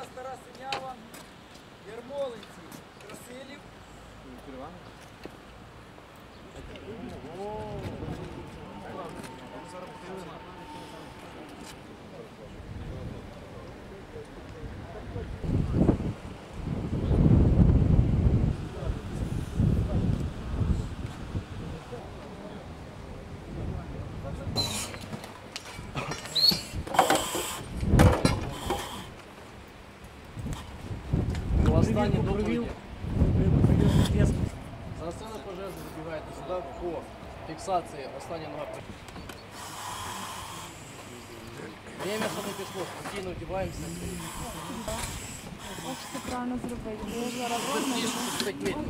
Бригада Стара Синява, Ярмолинці, Красилів. Останні доповіді. За сцену пожежі забігаєте сюди по фіксації. Остання нога. Время ще не пішло, спокійно вдіваємося. Як ж це правильно зробити? Бо я зараз Быстріше,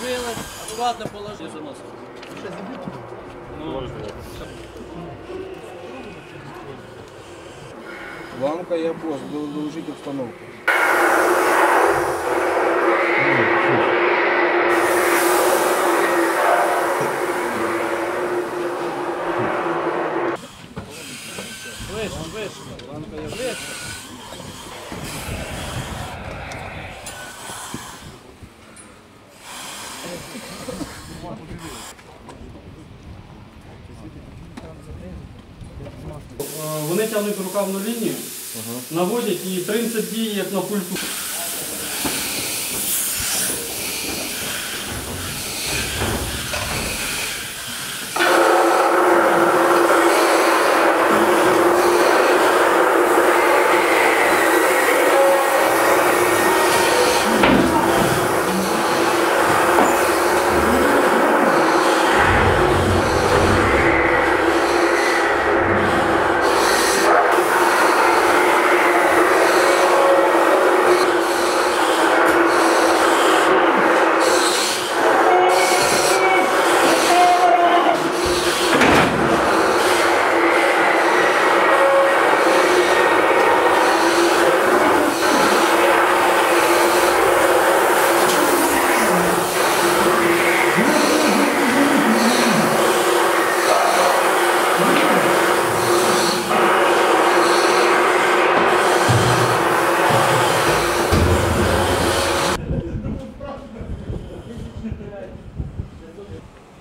Положили, аккуратно положили. Заносили. Ламка я пост, доложить обстановку. Вище, вище. Вище. Е, Вони тягнуть рукавну лінію, наводять і принцип дії як на пульту.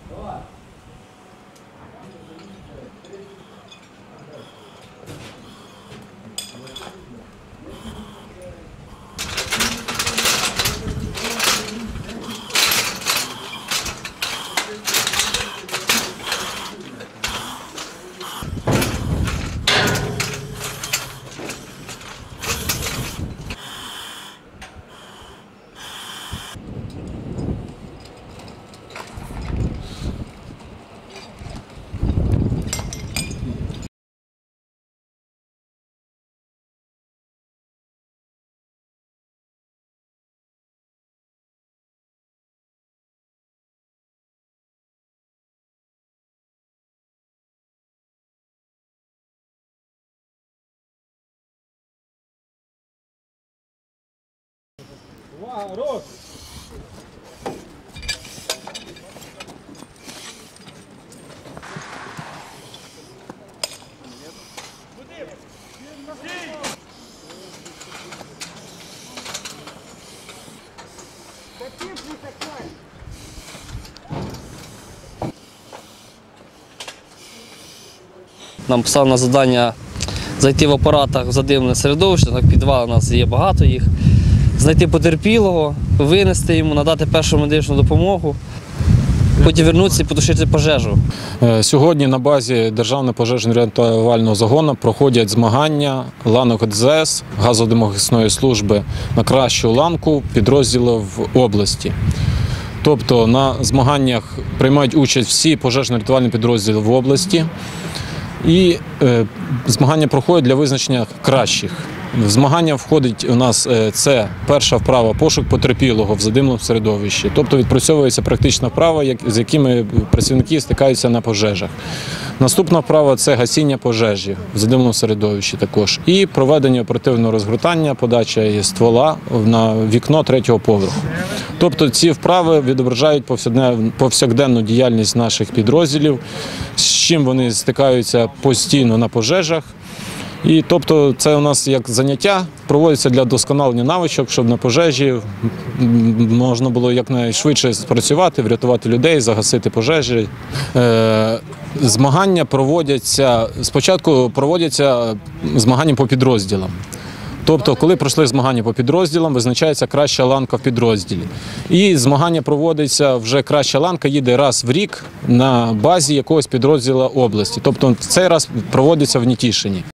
Bora. Нам поставлено завдання зайти в апаратах в задимне середовище, так підвал у нас є багато їх. Знайти потерпілого, винести йому, надати першу медичну допомогу, потім вернутися і потушити пожежу. Е, Сьогодні на базі Державного пожежно-рятувального загону проходять змагання ланок ДЗС газодимохисної служби на кращу ланку підрозділів області. Тобто на змаганнях приймають участь всі пожежно-рятувальні підрозділи в області, і е, змагання проходять для визначення кращих. В змагання входить у нас е, це перша вправа пошук потерпілого в задимному середовищі. Тобто відпрацьовується практична вправа, з якими працівники стикаються на пожежах. Наступна вправа це гасіння пожежі в задимному середовищі також. І проведення оперативного розгортання, подача ствола на вікно третього поверху. Тобто ці вправи відображають повсякденну діяльність наших підрозділів, з чим вони стикаються постійно на пожежах. І тобто це у нас як заняття проводиться для досконалення навичок, щоб на пожежі можна було якнайшвидше спрацювати, врятувати людей, загасити пожежі. Е, змагання проводяться спочатку проводяться змагання по підрозділам. Тобто, коли пройшли змагання по підрозділам, визначається краща ланка в підрозділі. І змагання проводиться вже краща ланка їде раз в рік на базі якогось підрозділу області. Тобто цей раз проводиться в Нітішині.